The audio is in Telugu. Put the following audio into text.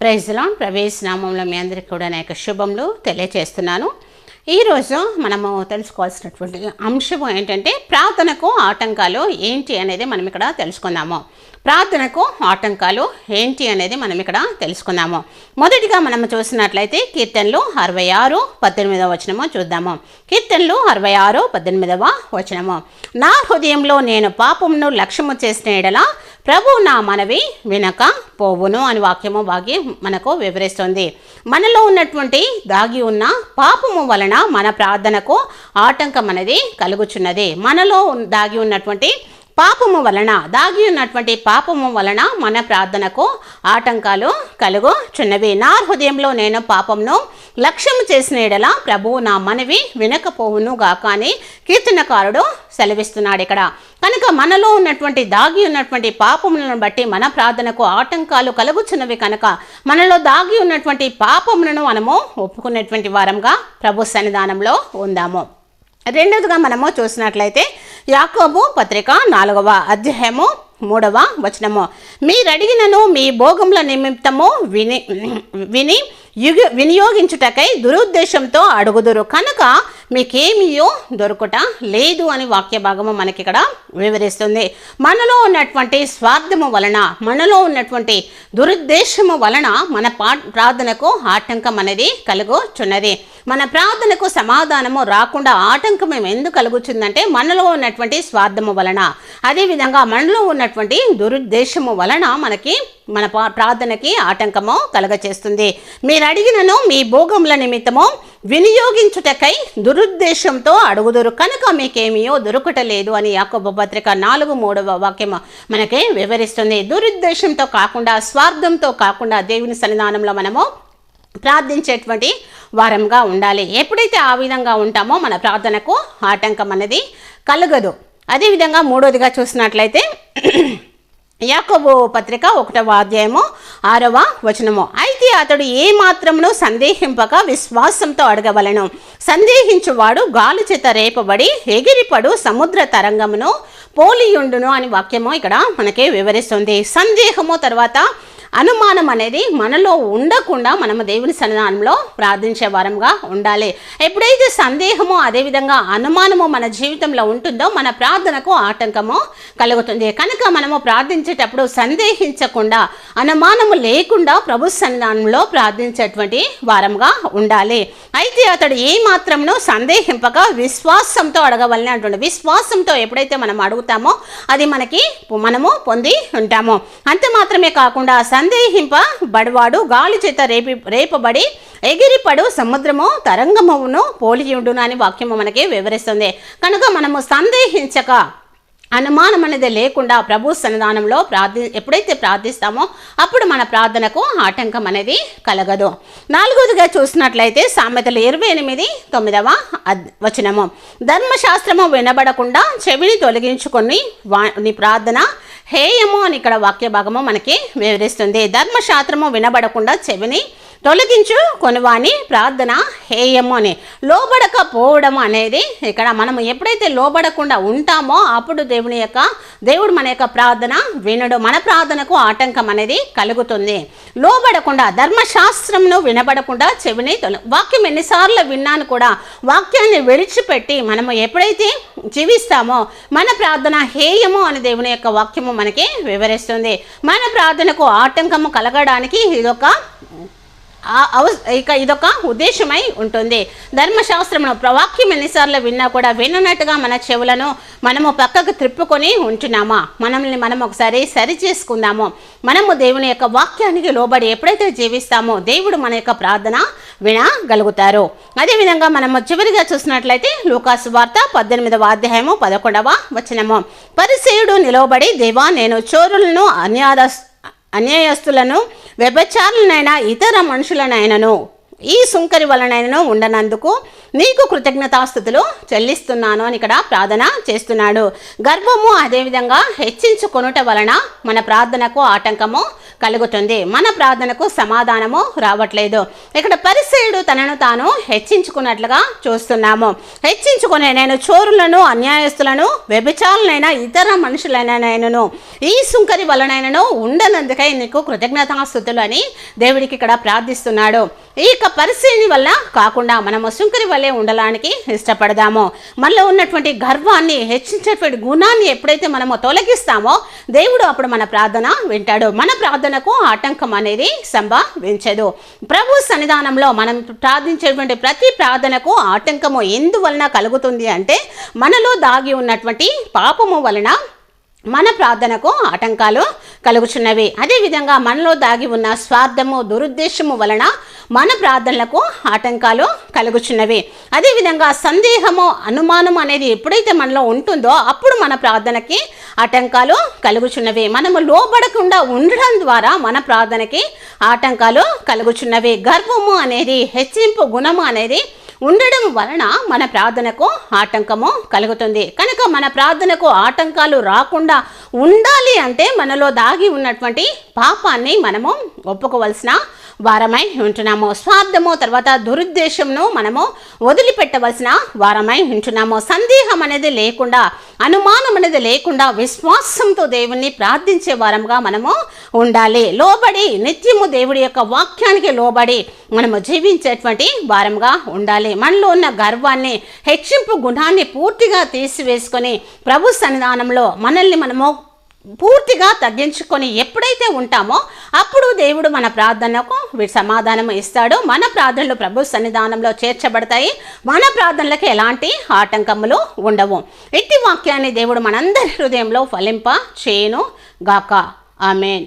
ప్రైజ్లో ప్రవేశ నామంలో మీ అందరికీ కూడా నా యొక్క శుభములు తెలియచేస్తున్నాను. ఈరోజు మనము తెలుసుకోవాల్సినటువంటి అంశం ఏంటంటే ప్రార్థనకు ఆటంకాలు ఏంటి అనేది మనం ఇక్కడ తెలుసుకుందాము. ప్రార్థనకు ఆటంకాలు ఏంటి అనేది మనం ఇక్కడ తెలుసుకుందాము. మొదటిగా మనం చూసినట్లయితే కీర్తనలు అరవై ఆరు పద్దెనిమిదవ వచనము చూద్దాము. కీర్తనలు అరవై ఆరు పద్దెనిమిదవ వచనము. నా హృదయంలో నేను పాపమును లక్ష్యము చేసిన ఎడల ప్రభు నా మనవి వినక పోవును అని వాక్యము బాగి మనకు వివరిస్తుంది. మనలో ఉన్నటువంటి దాగి ఉన్న పాపము వలన మన ప్రార్థనకు ఆటంకం అనేది కలుగుచున్నది. మనలో దాగి ఉన్నటువంటి పాపము వలన దాగి ఉన్నటువంటి పాపము వలన మన ప్రార్థనకు ఆటంకాలు కలుగుచున్నవి నా హృదయంలో నేను పాపమును లక్ష్యము చేసిన ఎడలా ప్రభువు నా మనవి వినకపోవును గాక అని కీర్తనకారుడు సెలవిస్తున్నాడు ఇక్కడ. కనుక మనలో ఉన్నటువంటి దాగి ఉన్నటువంటి పాపములను బట్టి మన ప్రార్థనకు ఆటంకాలు కలుగుచున్నవి కనుక మనలో దాగి ఉన్నటువంటి పాపములను మనము ఒప్పుకునేటువంటి వారంగా ప్రభు సన్నిధానంలో ఉందాము. రెండవదిగా మనము చూసినట్లయితే యాకోబు పత్రిక నాలుగవ అధ్యాయము మూడవ వచనము. మీరు అడిగినను మీ భోగముల నిమిత్తము విని విని యుగ వినియోగించుటకై దురుద్దేశంతో అడుగుదురు. కనుక మీకేమియో దొరకట లేదు అని వాక్య భాగము మనకి ఇక్కడ వివరిస్తుంది. మనలో ఉన్నటువంటి స్వార్థము వలన మనలో ఉన్నటువంటి దురుద్దేశము వలన మన పా ప్రార్థనకు ఆటంకం అనేది కలుగుచున్నది. మన ప్రార్థనకు సమాధానము రాకుండా ఆటంకం ఎందుకు కలుగుతుందంటే మనలో ఉన్నటువంటి స్వార్థము వలన. అదేవిధంగా మనలో ఉన్నటువంటి దురుద్దేశము వలన మనకి మన పా- ప్రార్థనకి ఆటంకము కలగచేస్తుంది. మీరు అడిగినను మీ భోగముల నిమిత్తము వినియోగించుటకై దురుద్దేశంతో అడుగుదురు. కనుక మీకేమియో దొరకటలేదు అని యాకోబు పత్రిక నాలుగు మూడవ వాక్యము మనకి వివరిస్తుంది. దురుద్దేశంతో కాకుండా స్వార్థంతో కాకుండా దేవుని సన్నిధానంలో మనము ప్రార్థించేటువంటి వారంగా ఉండాలి. ఎప్పుడైతే ఆ విధంగా ఉంటామో మన ప్రార్థనకు ఆటంకం అనేది కలగదు. అదేవిధంగా మూడోదిగా చూసినట్లయితే యాకోబు పత్రిక ఒకటవ అధ్యాయము ఆరవ వచనము. అయితే అతడు ఏ మాత్రమును సందేహింపక విశ్వాసంతో అడగవలను. సందేహించువాడు గాలి చేత రేపబడి ఎగిరిపడు సముద్ర తరంగమును పోలియుండును అని వాక్యము ఇక్కడ మనకి వివరిస్తుంది. సందేహము తర్వాత అనుమానం అనేది మనలో ఉండకుండా మనము దేవుని సన్నిధానంలో ప్రార్థించే వారంగా ఉండాలి. ఎప్పుడైతే సందేహము అదేవిధంగా అనుమానము మన జీవితంలో ఉంటుందో మన ప్రార్థనకు ఆటంకము కలుగుతుంది. కనుక మనము ప్రార్థించేటప్పుడు సందేహించకుండా అనుమానము లేకుండా ప్రభు సన్నిధానంలో ప్రార్థించేటువంటి వారంగా ఉండాలి. అయితే అతడు ఏ మాత్రమును సందేహింపక విశ్వాసంతో అడగవలన అంటుండే విశ్వాసంతో ఎప్పుడైతే మనం అడుగుతామో అది మనకి మనము పొంది ఉంటాము. అంత మాత్రమే కాకుండా సందేహింప బడవాడు గాలి చేత రేపి రేపబడి ఎగిరిపడు సముద్రము తరంగమును పోలియుండును అని వాక్యము మనకి వివరిస్తుంది. కనుక మనము సందేహించక అనుమానం అనేది లేకుండా ప్రభు సన్నిధానంలో ప్రార్థి ఎప్పుడైతే ప్రార్థిస్తామో అప్పుడు మన ప్రార్థనకు ఆటంకం అనేది కలగదు. నాలుగోదిగా చూసినట్లయితే సామెతలు ఇరవై ఎనిమిది తొమ్మిదవ వచనము. ధర్మశాస్త్రము వినబడకుండా చెవిని తొలగించుకొని వా ప్రార్థన హేయము అని ఇక్కడ వాక్య భాగము మనకి వివరిస్తుంది. ధర్మశాస్త్రము వినబడకుండా చెవిని తొలగించు కొనువాని ప్రార్థన హేయము అని. లోబడకపోవడం అనేది ఇక్కడ మనం ఎప్పుడైతే లోబడకుండా ఉంటామో అప్పుడు దేవుని యొక్క దేవుడు మన యొక్క ప్రార్థన వినడు. మన ప్రార్థనకు ఆటంకం అనేది కలుగుతుంది. లోబడకుండా ధర్మశాస్త్రంను వినబడకుండా చెవిని తొల. వాక్యం ఎన్నిసార్లు విన్నాను కూడా వాక్యాన్ని విడిచిపెట్టి మనము ఎప్పుడైతే జీవిస్తామో మన ప్రార్థన హేయము అని దేవుని యొక్క వాక్యము మనకి వివరిస్తుంది. మన ప్రార్థనకు ఆటంకము కలగడానికి ఇదొక ఇక ఇదొక ఉద్దేశమై ఉంటుంది. ధర్మశాస్త్రమును ప్రవాక్యం ఎన్నిసార్లు విన్నా కూడా విన్నట్టుగా మన చెవులను మనము పక్కకు త్రిప్పుకొని ఉంటున్నామా? మనల్ని మనం ఒకసారి సరి చేసుకుందాము. మనము దేవుని యొక్క వాక్యానికి లోబడి ఎప్పుడైతే జీవిస్తామో దేవుడు మన యొక్క ప్రార్థన వినగలుగుతారు. అదేవిధంగా మనము చివరిగా చూసినట్లయితే లూకాసు వార్త పద్దెనిమిదవ అధ్యాయము పదకొండవ వచనము. పరిసేయుడు నిలవబడి దేవా నేను చోరులను అన్యాద అన్యాయస్తులను వ్యభచారులనైనా ఇతర మనుషులనైనను ఈ సుంకరి వలనైనను ఉండనందుకు నీకు కృతజ్ఞతాస్థుతులు చెల్లిస్తున్నాను అని ఇక్కడ ప్రార్థన చేస్తున్నాడు. గర్వము అదేవిధంగా హెచ్చించుకొనుట వలన మన ప్రార్థనకు ఆటంకము కలుగుతుంది. మన ప్రార్థనకు సమాధానము రావట్లేదు. ఇక్కడ పరిసేయుడు తనను తాను హెచ్చించుకున్నట్లుగా చూస్తున్నాము. హెచ్చించుకునే నేను చోరులను అన్యాయస్తులను వ్యభిచారులైన ఇతర మనుషులైనను ఈ సుంకరి వలనైనను ఉండనందుకై నీకు కృతజ్ఞతాస్థుతులు అని దేవుడికి ఇక్కడ ప్రార్థిస్తున్నాడు. ఈ యొక్క పరిశీలిని వల్ల కాకుండా మనము సుంకరి వల్లే ఉండడానికి ఇష్టపడదాము. మనలో ఉన్నటువంటి గర్వాన్ని హెచ్చించేటువంటి గుణాన్ని ఎప్పుడైతే మనము తొలగిస్తామో దేవుడు అప్పుడు మన ప్రార్థన వింటాడు. మన ప్రార్థనకు ఆటంకం అనేది సంభవించదు. ప్రభు సన్నిధానంలో మనం ప్రార్థించేటువంటి ప్రతి ప్రార్థనకు ఆటంకము ఎందువలన కలుగుతుంది అంటే మనలో దాగి ఉన్నటువంటి పాపము వలన మన ప్రార్థనకు ఆటంకాలు కలుగుచున్నవి. అదేవిధంగా మనలో దాగి ఉన్న స్వార్థము దురుద్దేశము వలన మన ప్రార్థనలకు ఆటంకాలు కలుగుచున్నవి. అదేవిధంగా సందేహము అనుమానం అనేది ఎప్పుడైతే మనలో ఉంటుందో అప్పుడు మన ప్రార్థనకి ఆటంకాలు కలుగుచున్నవి. మనము లోబడకుండా ఉండడం ద్వారా మన ప్రార్థనకి ఆటంకాలు కలుగుచున్నవి. గర్వము అనేది హెచ్చింపు గుణము అనేది ఉండడం వలన మన ప్రార్థనకు ఆటంకము కలుగుతుంది. కనుక మన ప్రార్థనకు ఆటంకాలు రాకుండా ఉండాలి అంటే మనలో దాగి ఉన్నటువంటి పాపాన్ని మనము ఒప్పుకోవలసిన వారమై ఉంటున్నాము. స్వార్థము తర్వాత దురుద్దేశంను మనము వదిలిపెట్టవలసిన వారమై ఉంటున్నాము. సందేహం అనేది లేకుండా అనుమానం అనేది లేకుండా విశ్వాసంతో దేవుణ్ణి ప్రార్థించే వారంగా మనము ఉండాలి. లోబడి నిత్యము దేవుడి యొక్క వాక్యానికి లోబడి మనము జీవించేటువంటి వారంగా ఉండాలి. మనలో ఉన్న గర్వాన్ని హెచ్చింపు గుణాన్ని పూర్తిగా తీసివేసుకొని ప్రభు సన్నిధానంలో మనల్ని మనము పూర్తిగా తగ్గించుకొని ఎప్పుడైతే ఉంటామో అప్పుడు దేవుడు మన ప్రార్థనకు వీ- సమాధానం ఇస్తాడు. మన ప్రార్థనలు ప్రభు సన్నిధానంలో చేర్చబడతాయి. మన ప్రార్థనలకు ఎలాంటి ఆటంకములు ఉండవు. ఇట్టి వాక్యాన్ని దేవుడు మనందరి హృదయంలో ఫలింప చేయను గాక ఆమెన్.